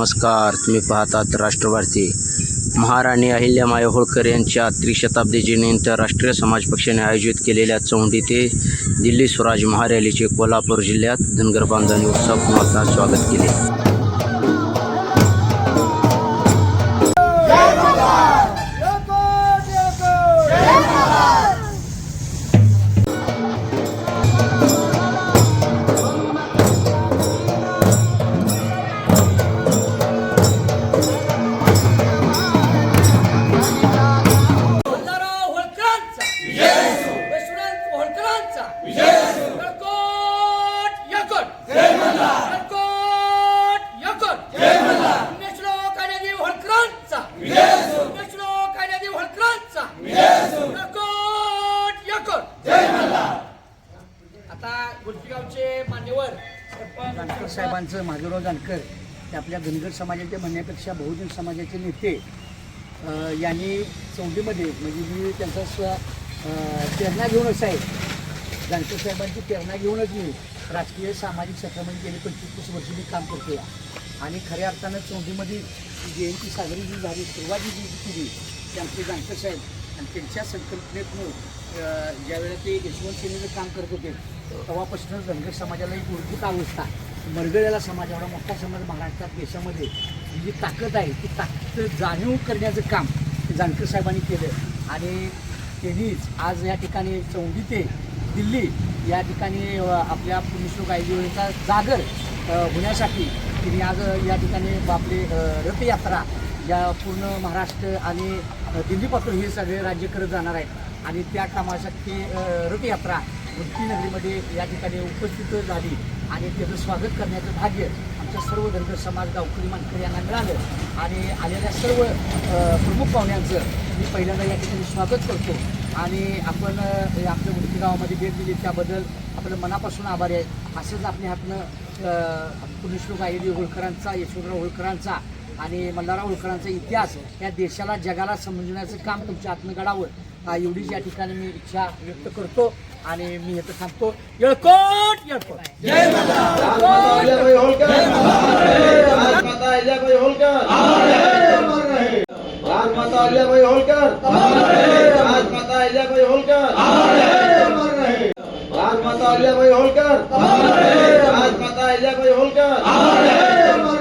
नमस्कार तुम्ही पाहतात राष्ट्रभारती महाराणी अहिल्यामाय होळकर यांच्या त्रिशताब्दीनिमित्त राष्ट्रीय समाज पक्षाने आयोजित केलेल्या चौंडी ते दिल्ली स्वराज महारॅलीचे कोल्हापूर जिल्ह्यात धनगर बांधवांनी उत्सव स्वागत केले. मान्यवर. जानकर साहेबांचं महादेवराव जानकर ते आपल्या धनगर समाजाचे म्हणण्यापेक्षा बहुजन समाजाचे नेते यांनी चौंडीमध्ये म्हणजे मी त्यांचा स्व प्रेरणा घेऊनच आहे. जानकर साहेबांची प्रेरणा घेऊनच मी राजकीय सामाजिक क्षेत्रामध्ये गेली पंचवीस तीस वर्ष मी काम करतो आणि खऱ्या अर्थानं चौंडीमध्ये जयंती साजरी जी झाली सुरुवात जी केली ते आमचे जानकर साहेब आणि त्यांच्या संकल्पनेतून अ, ज्यावेळेला ते यशवंत सेनेचं काम करत होते तेव्हापासूनच धनगर समाजाला एक मूलभूत अवस्था मरगळ्याला समाज एवढा मोठा समाज महाराष्ट्रात देशामध्ये ही जी ताकद आहे ती ताकद जाणीव करण्याचं काम जानकर साहेबांनी केलं. आणि त्यांनीच आज या ठिकाणी चौंडी ते दिल्ली या ठिकाणी आपल्या पुण्यश्लोक आयोजनेचा जागर होण्यासाठी तिने आज या ठिकाणी आपले रथयात्रा या पूर्ण महाराष्ट्र आणि दिल्लीपासून हे सगळे राज्य करत जाणार आहेत. आणि त्या कामासाठी ती रथयात्रा मुक्तीनगरीमध्ये या ठिकाणी उपस्थित झाली. आणि त्याचं स्वागत करण्याचं भाग्य आमच्या सर्व धनगर समाज गावकरी मानकरी यांना मिळालं. आणि आलेल्या सर्व प्रमुख पाहुण्यांचं मी पहिल्यांदा या ठिकाणी स्वागत करतो. आणि आपण आपल्या मुक्ती गावामध्ये भेट दिली. त्याबद्दल आपलं मनापासून आभारी आहे. असंच आपल्या हातनं पुण्यश्लोक आयुर्वेद होळकरांचा यशवंतराव होळकरांचा. आणि मल्हारराव होळकरांचा इतिहास या देशाला जगाला समजण्याचं काम तुमच्या हातनं घडावं एवढीच या ठिकाणी मी इच्छा व्यक्त करतो आणि मी इथं थांबतो येळकोट येळकोट. अहिल्याबाई होळकर राजमाता अहिल्याबाई होळकर. राजमाता अहिल्याबाई होळकर राजमाता अहिल्याबाई होळकर राजमाता अहिल्याबाई होळकर राजमाता अहिल्याबाई होळकर.